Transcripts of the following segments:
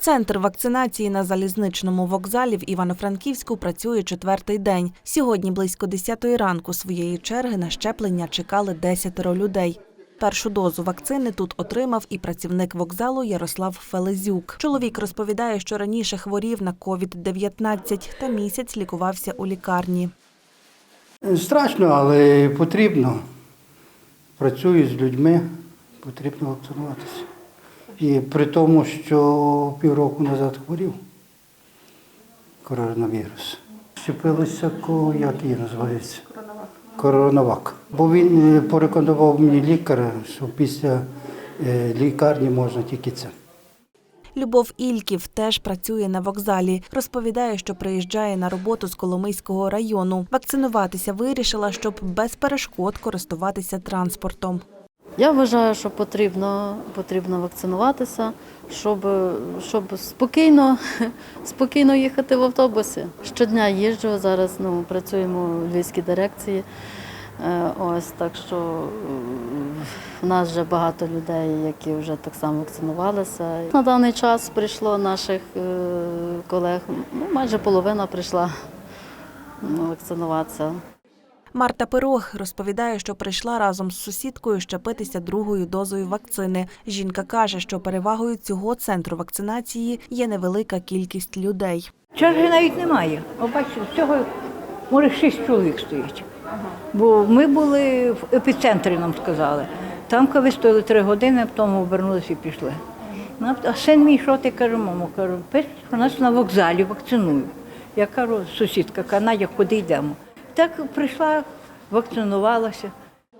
Центр вакцинації на залізничному вокзалі в Івано-Франківську працює четвертий день. Сьогодні близько 10 ранку своєї черги на щеплення чекали десятеро людей. Першу дозу вакцини тут отримав і працівник вокзалу Ярослав Фелезюк. Чоловік розповідає, що раніше хворів на COVID-19 та місяць лікувався у лікарні. Страшно, але потрібно. Працюю з людьми, потрібно вакцинуватися. І при тому, що півроку назад хворів коронавірус. Щепилися, як її називається? Коронавак. Бо він е, порекомендував мені лікар, що після е, лікарні можна тільки це. Любов Ільків теж працює на вокзалі. Розповідає, що приїжджає на роботу з Коломийського району. Вакцинуватися вирішила, щоб без перешкод користуватися транспортом. Я вважаю, що потрібно, потрібно вакцинуватися, щоб, щоб спокійно, спокійно їхати в автобусі. Щодня їжджу, зараз ну, працюємо в Львівській дирекції. Е, Ось так що в нас вже багато людей, які вже так само вакцинувалися. На даний час прийшло наших е, колег, ну, майже половина прийшла ну, вакцинуватися. Марта Пирог розповідає, що прийшла разом з сусідкою щепитися другою дозою вакцини. Жінка каже, що перевагою цього центру вакцинації є невелика кількість людей. Черги навіть немає. Бачите, всього може шість чоловік стоїть. Бо ми були в епіцентрі, нам сказали. Там коли стояли три години, потім обернулися і пішли. Ну, А син мій, що ти кажу, мамо, кажу, пишуть, що нас на вокзалі вакцинують. Я кажу, сусідка, каже, Надя, куди йдемо? Так прийшла, вакцинувалася.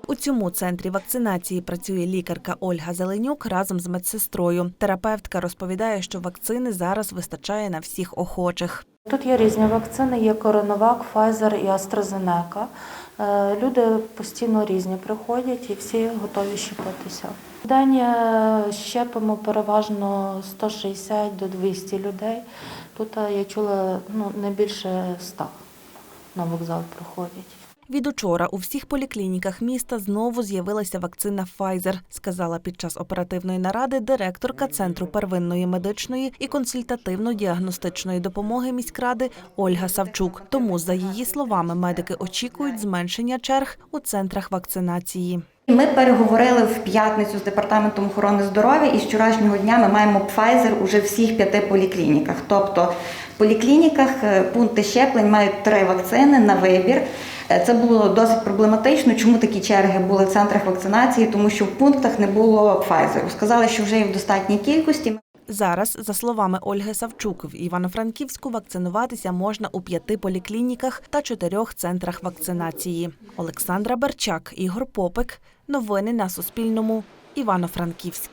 У цьому центрі вакцинації працює лікарка Ольга Зеленюк разом з медсестрою. Терапевтка розповідає, що вакцини зараз вистачає на всіх охочих. Тут є різні вакцини, є Коронавак, Pfizer і AstraZeneca. Е, Люди постійно різні приходять і всі готові щепитися. В день е, щепимо переважно 160 до 200 людей. Тут е, я чула ну, не більше 100 на вокзал проходять. Від учора у всіх поліклініках міста знову з'явилася вакцина Pfizer, сказала під час оперативної наради директорка Центру первинної медичної і консультативно-діагностичної допомоги міськради Ольга Савчук. Тому, за її словами, медики очікують зменшення черг у центрах вакцинації. Ми переговорили в п'ятницю з департаментом охорони здоров'я, і з вчорашнього дня ми маємо Pfizer уже всіх п'яти поліклініках. Тобто в поліклініках е, пункти щеплень мають три вакцини на вибір. Е, Це було досить проблематично. Чому такі черги були в центрах вакцинації? Тому що в пунктах не було Pfizer. Сказали, що вже є в достатній кількості. Зараз, за словами Ольги Савчук, в Івано-Франківську вакцинуватися можна у п'яти поліклініках та чотирьох центрах вакцинації. Олександра Берчак, Ігор Попик. Новини на Суспільному. Івано-Франківськ.